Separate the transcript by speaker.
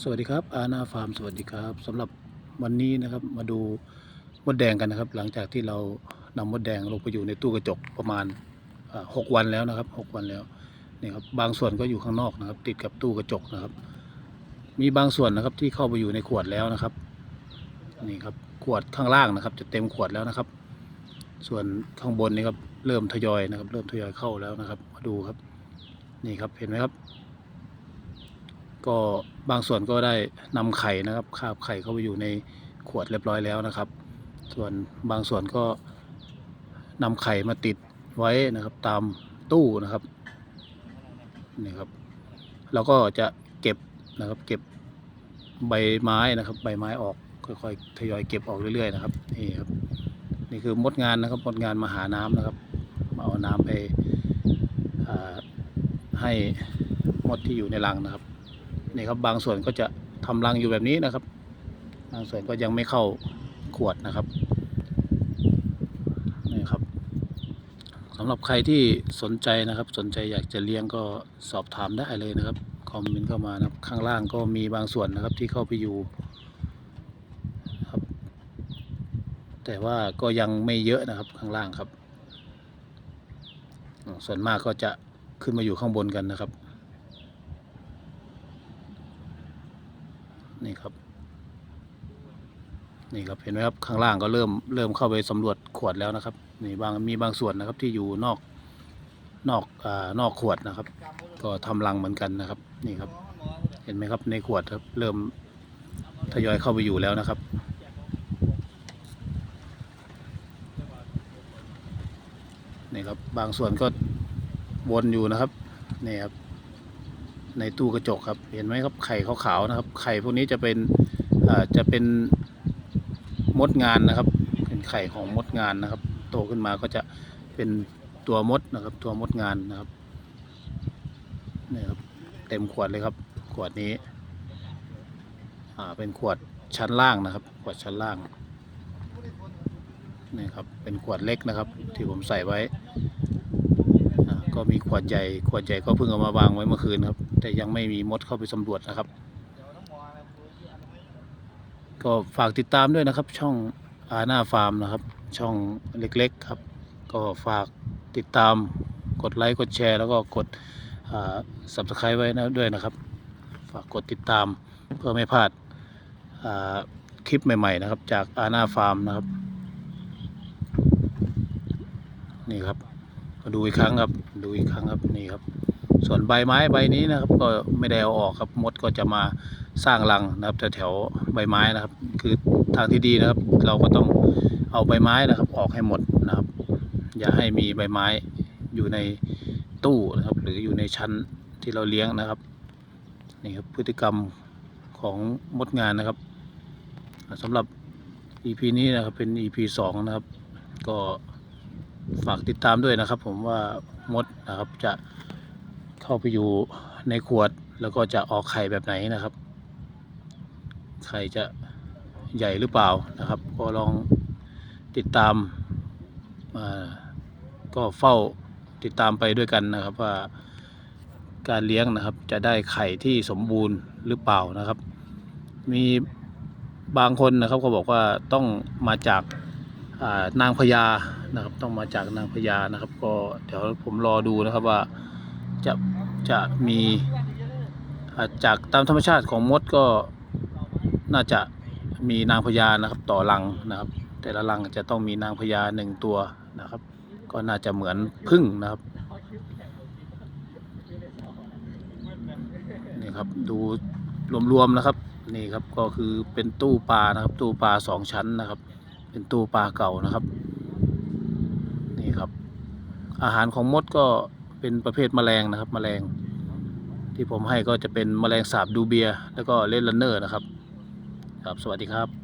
Speaker 1: สวัสดีครับอาณาฟาร์มสวัสดีครับสำหรับวันนี้นะครับมาดูมดแดงกันนะครับ หลังจากที่เรานำมดแดงลงไปอยู่ในตู้กระจกประมาณหกวันแล้วนะครับหกวันแล้วนี่ครับบางส่วนก็อยู่ข้างนอกนะครับ ติดกับตู้กระจกนะครับ มีบางส่วนนะครับที่เข้าไปอยู่ในขวดแล้วนะครับนี่ครับขวดข้างล่างนะครับ จะเต็มขวดแล้วนะครับ ส่วนข้างบนนี่ครับเริ่มทยอยนะครับ เริ่มทยอยเข้าแล้วนะครับ มาดูครับ นี่ครับเห็นไหมครับ ก็บางส่วนก็ได้นำไข่นะครับคาบไข่เข้าไปอยู่ในขวดเรียบร้อยแล้วนะครับ ส่วนบางส่วนก็นำไข่มาติดไว้นะครับ ตามตู้นะครับนี่ครับแล้วก็จะเก็บนะครับ เก็บใบไม้นะครับ ใบไม้ออกค่อยๆทยอยเก็บออกเรื่อยๆนะครับนี่ครับนี่คือมดงานนะครับมดงานมาหาน้ำนะครับมาเอาน้ำไปให้มดที่อยู่ในรังนะครับ นี่ครับบางส่วนก็จะทำรังอยู่แบบนี้นะครับ บางส่วนก็ยังไม่เข้าขวดนะครับนี่ครับสำหรับใครที่สนใจนะครับ สนใจอยากจะเลี้ยงก็สอบถามได้เลยนะครับคอมเมนต์เข้ามานะครับข้างล่างก็มีบางส่วนนะครับที่เข้าไปอยู่ครับ แต่ว่าก็ยังไม่เยอะนะครับข้างล่างครับ ส่วนมากก็จะขึ้นมาอยู่ข้างบนกันนะครับ นี่ครับ นี่ครับเห็นไหมครับ ข้างล่างก็เริ่มเริ่มเข้าไปสำรวจขวดแล้วนะครับนี่บางมีบางส่วนนะครับที่อยู่นอกนอกอ่านอกขวดนะครับ ก็ทำรังเหมือนกันนะครับ นี่ครับ เห็นไหมครับในขวดครับ เริ่มทยอยเข้าไปอยู่แล้วนะครับนี่ครับบางส่วนก็วนอยู่นะครับนี่ครับ ในตู้กระจกครับ เห็นไหมครับไข่ขาวๆนะครับ ไข่พวกนี้จะเป็นอ่าจะเป็นมดงานนะครับ เป็นไข่ของมดงานนะครับ โตขึ้นมาก็จะเป็นตัวมดนะครับ ตัวมดงานนะครับนี่ครับเต็มขวดเลยครับ ขวดนี้อ่าเป็นขวดชั้นล่างนะครับ ขวดชั้นล่างนี่ครับเป็นขวดเล็กนะครับ ที่ผมใส่ไว้ มีขวดใหญ่ขวดใหญ่ก็เพิ่งเอามาวางไว้เมื่อคืนครับ แต่ยังไม่มีมดเข้าไปสำรวจนะครับ ก็ฝากติดตามด้วยนะครับ ช่องอาณาฟาร์มนะครับ ช่องเล็กๆครับ ก็ฝากติดตามกดไลค์กดแชร์แล้วก็กดสับสไครต์ไว้นะด้วยนะครับ ฝากกดติดตามเพื่อไม่พลาดคลิปใหม่ๆนะครับ จากอาณาฟาร์มนะครับ นี่ครับ มาดูอีกครั้งครับ ดูอีกครั้งครับนี่ครับ ส่วนใบไม้ใบนี้นะครับ ก็ไม่ได้เอาออกครับมดก็จะมาสร้างรังนะครับแถวๆใบไม้นะครับ คือทางที่ดีนะครับ เราก็ต้องเอาใบไม้นะครับ ออกให้หมดนะครับ อย่าให้มีใบไม้อยู่ในตู้นะครับ หรืออยู่ในชั้นที่เราเลี้ยงนะครับนี่ครับพฤติกรรมของมดงานนะครับสำหรับ EP นี้นะครับเป็น EP สองนะครับ ก็ ฝากติดตามด้วยนะครับ ผมว่ามดนะครับจะเข้าไปอยู่ในขวดแล้วก็จะออกไข่แบบไหนนะครับไข่จะใหญ่หรือเปล่านะครับ ก็ลองติดตามาก็เฝ้าติดตามไปด้วยกันนะครับว่าการเลี้ยงนะครับจะได้ไข่ที่สมบูรณ์หรือเปล่านะครับ มีบางคนนะครับเขาบอกว่าต้องมาจาก นางพญานะครับ ต้องมาจากนางพญานะครับ ก็เดี๋ยวผมรอดูนะครับว่าจะจะมีาจากตามธรรมชาติของมดก็น่าจะมีนางพญานะครับ ต่อรังนะครับ แต่ละรังจะต้องมีนางพญาหนึ่งตัวนะครับ ก็น่าจะเหมือนพึ่งนะครับนี่ครับดูรวมๆนะครับนี่ครับก็คือเป็นตู้ปลานะครับ ตู้ปลาสองชั้นนะครับ เป็นตู้ปลาเก่านะครับ นี่ครับ อาหารของมดก็เป็นประเภทแมลงนะครับ แมลง ที่ผมให้ก็จะเป็นแมลงสาบดูเบียแล้วก็เลดลันเนอร์นะครับ ครับ สวัสดีครับ